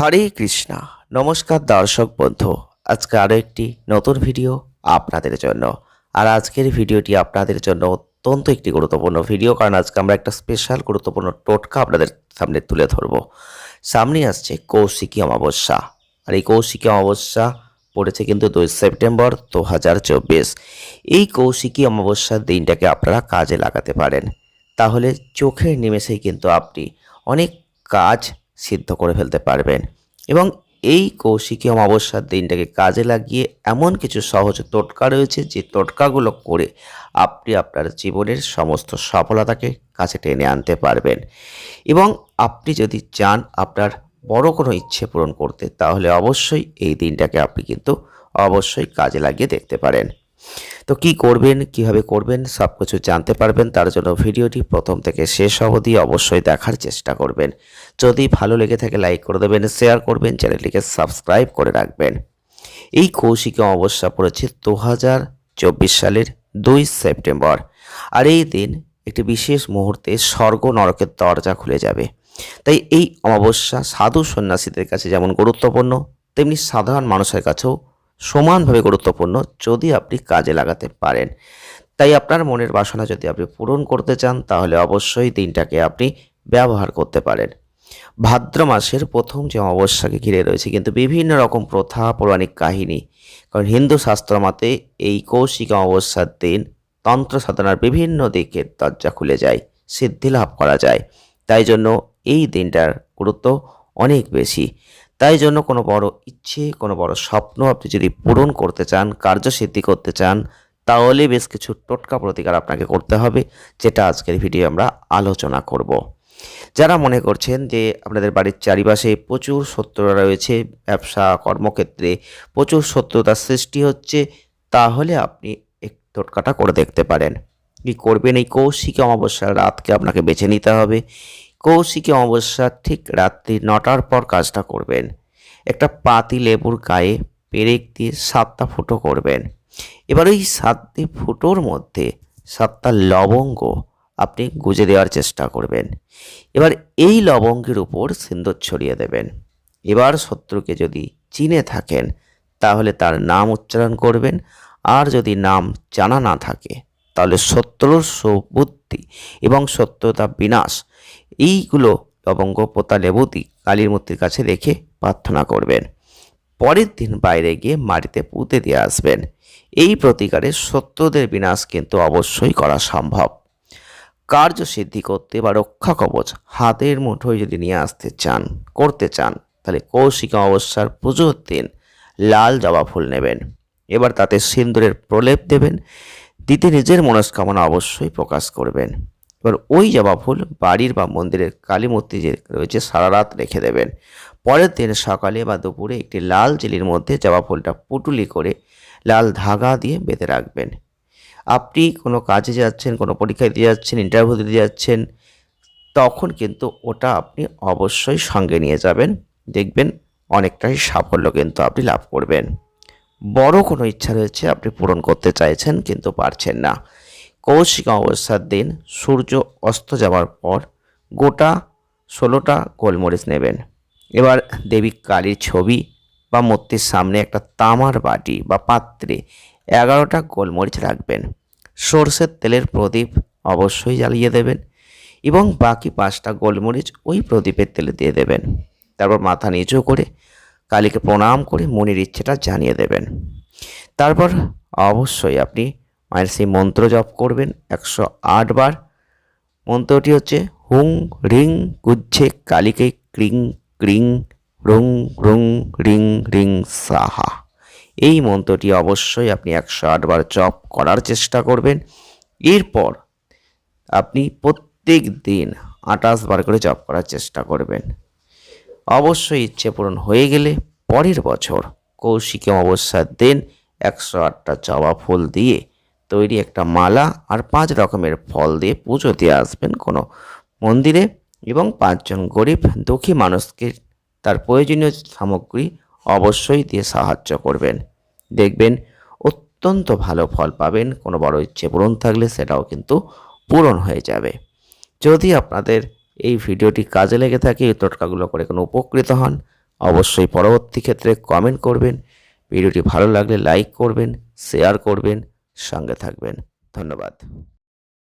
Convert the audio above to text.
হরে কৃষ্ণা। নমস্কার দর্শক বন্ধু। আজকে আরও একটি নতুন ভিডিও আপনাদের জন্য। আর আজকের ভিডিওটি আপনাদের জন্য অত্যন্ত একটি গুরুত্বপূর্ণ ভিডিও, কারণ আজকে আমরা একটা স্পেশাল গুরুত্বপূর্ণ টোটকা আপনাদের সামনে তুলে ধরব। সামনে আসছে কৌশিকী অমাবস্যা। আর এই কৌশিকী অমাবস্যা পড়েছে কিন্তু দুই সেপ্টেম্বর দু হাজার চব্বিশ। এই কৌশিকী অমাবস্যার দিনটাকে আপনারা কাজে লাগাতে পারেন। তাহলে চোখের নিমেষেই কিন্তু আপনি অনেক কাজ সিদ্ধ করে ফেলতে পারবেন। এবং এই কৌশিকী অমাবস্যার দিনটাকে কাজে লাগিয়ে এমন কিছু সহজ টোটকা রয়েছে যে টোটকাগুলো করে আপনি আপনার জীবনের সমস্ত সফলতাকে কাছে টেনে আনতে পারবেন। এবং আপনি যদি চান আপনার বড় কোনো ইচ্ছে পূরণ করতে, তাহলে অবশ্যই এই দিনটাকে আপনি কিন্তু অবশ্যই কাজে লাগিয়ে দেখতে পারেন। তো কি করবেন, কীভাবে করবেন সব কিছু জানতে পারবেন। তার জন্য ভিডিওটি প্রথম থেকে শেষ অবধি অবশ্যই দেখার চেষ্টা করবেন। যদি ভালো লেগে থাকে, লাইক করে দেবেন শেয়ার করবেন, চ্যানেলটিকে সাবস্ক্রাইব করে রাখবেন। এই কৌশিকী অমাবস্যা পড়েছে দু হাজার চব্বিশ সালের দুই সেপ্টেম্বর। আর এই দিন একটি বিশেষ মুহূর্তে স্বর্গ নরকের দরজা খুলে যাবে। তাই এই অমাবস্যা সাধু সন্ন্যাসীদের কাছে যেমন গুরুত্বপূর্ণ, তেমনি সাধারণ মানুষের কাছেও সমানভাবে গুরুত্বপূর্ণ যদি আপনি কাজে লাগাতে পারেন। তাই আপনার মনের বাসনা যদি আপনি পূরণ করতে চান, তাহলে অবশ্যই দিনটাকে আপনি ব্যবহার করতে পারেন। ভাদ্র মাসের প্রথম যে অমাবস্যাকে ঘিরে রয়েছে কিন্তু বিভিন্ন রকম প্রথা পৌরাণিক কাহিনী। কারণ হিন্দু শাস্ত্র মতে এই কৌশিক অমাবস্যার দিন তন্ত্র সাধনার বিভিন্ন দিকের দরজা খুলে যায়, সিদ্ধি লাভ করা যায়। তাই জন্য এই দিনটার গুরুত্ব অনেক বেশি। তাই জন্য কোনো বড় ইচ্ছে, কোনো বড় স্বপ্ন আপনি যদি পূরণ করতে চান কার্যসিদ্ধি করতে চান, তাহলে বেশ কিছু টোটকা প্রতিকার আপনাকে করতে হবে, যেটা আজকের ভিডিও আমরা আলোচনা করব। যারা মনে করছেন যে আপনাদের বাড়ির চারিপাশে প্রচুর শত্রুরা রয়েছে, ব্যবসা, কর্মক্ষেত্রে প্রচুর শত্রুতার সৃষ্টি হচ্ছে, তাহলে আপনি এই টোটকাটা করে দেখতে পারেন। কি করবেন? এই কৌশিকী অমাবস্যার রাতকে আপনাকে বেছে নিতে হবে। কৌশিকী অমাবস্যার ঠিক রাত্রি নটার পর কাজটা করবেন। একটা পাতি লেবুর গায়ে পেরেক দিয়ে সাতটা ফুটো করবেন। এবার ওই সাতটি ফুটোর মধ্যে সাতটা লবঙ্গ আপনি গুজে দেওয়ার চেষ্টা করবেন। এবার এই লবঙ্গের উপর সিন্দুর ছড়িয়ে দেবেন। এবার শত্রুকে যদি চিনে থাকেন, তাহলে তার নাম উচ্চারণ করবেন। আর যদি নাম জানা না থাকে, তাহলে শত্রুর সুবুদ্ধি এবং সত্যতা বিনাশ, এইগুলো লবঙ্গ, পোতা লেবুতি কালীর মূর্তির কাছে রেখে প্রার্থনা করবেন। পরের দিন বাইরে গিয়ে মাটিতে পুঁতে দিয়ে আসবেন। এই প্রতিকারে শত্রুদের বিনাশ কিন্তু অবশ্যই করা সম্ভব। কার্য সিদ্ধি করতে বা রক্ষা কবচ হাতের মুঠোয় যদি নিয়ে আসতে চান, করতে চান, তাহলে কৌশিক অমাবস্যার পুজোর দিন লাল জবা ফুল নেবেন। এবার তাতে সিন্দুরের প্রলেপ দেবেন। দিতে নিজের মনস্কামনা অবশ্যই প্রকাশ করবেন। এবার ওই জবা ফুল বাড়ির বা মন্দিরের কালী মূর্তি যে রয়েছে সারা রাত রেখে দেবেন। পরের দিন সকালে বা দুপুরে একটি লাল জেলির মধ্যে জবা ফুলটা পুটুলি করে লাল ধাগা দিয়ে বেঁধে রাখবেন। আপনি কোনো কাজে যাচ্ছেন, কোনো পরীক্ষায় দিয়ে যাচ্ছেন ইন্টারভিউ দিতে যাচ্ছেন, তখন কিন্তু ওটা আপনি অবশ্যই সঙ্গে নিয়ে যাবেন। দেখবেন অনেকটাই সাফল্য কিন্তু আপনি লাভ করবেন। বড় কোনো ইচ্ছা রয়েছে আপনি পূরণ করতে চাইছেন কিন্তু পারছেন না। কৌশিক অমাবস্যার দিন সূর্য অস্ত যাওয়ার পর গোটা ষোলোটা গোলমরিচ নেবেন। এবার দেবী কালীর ছবি বা মূর্তির সামনে একটা তামার বাটি বা পাত্রে এগারোটা গোলমরিচ রাখবেন। সর্ষের তেলের প্রদীপ অবশ্যই জ্বালিয়ে দেবেন এবং বাকি পাঁচটা গোলমরিচ ওই প্রদীপের তেলে দিয়ে দেবেন। তারপর মাথা নিচু করে কালীকে প্রণাম করে মনের ইচ্ছেটা জানিয়ে দেবেন। তারপর অবশ্যই আপনি মায়ের সেই মন্ত্র জপ করবেন একশো বার। মন্ত্রটি হচ্ছে হুং রিং গুচ্ছে কালীকে ক্রিং ক্রিং রুং রুং রিং রিং সাহা। এই মন্ত্রটি অবশ্যই আপনি একশো বার জপ করার চেষ্টা করবেন। এরপর আপনি প্রত্যেক দিন আঠাশ বার করে জপ করার চেষ্টা করবেন। অবশ্যই ইচ্ছে পূরণ হয়ে গেলে পরের বছর কৌশিকী অমাবস্যার দিন একশো আটটা জবা ফুল দিয়ে তৈরি একটা মালা আর পাঁচ রকমের ফল দিয়ে পুজো দিয়ে আসবেন কোনো মন্দিরে এবং পাঁচজন গরিব দুঃখী মানুষকে তার প্রয়োজনীয় সামগ্রী অবশ্যই দিয়ে সাহায্য করবেন। দেখবেন অত্যন্ত ভালো ফল পাবেন, কোনো বড় ইচ্ছে পূরণ থাকলে সেটাও কিন্তু পূরণ হয়ে যাবে। যদি আপনাদের এই ভিডিওটি কাজে লেগে থাকে, এই টোটকাগুলো করে কোনো উপকৃত হন, অবশ্যই পরবর্তী ক্ষেত্রে কমেন্ট করবেন। ভিডিওটি ভালো লাগলে লাইক করবেন শেয়ার করবেন সঙ্গে থাকবেন। ধন্যবাদ।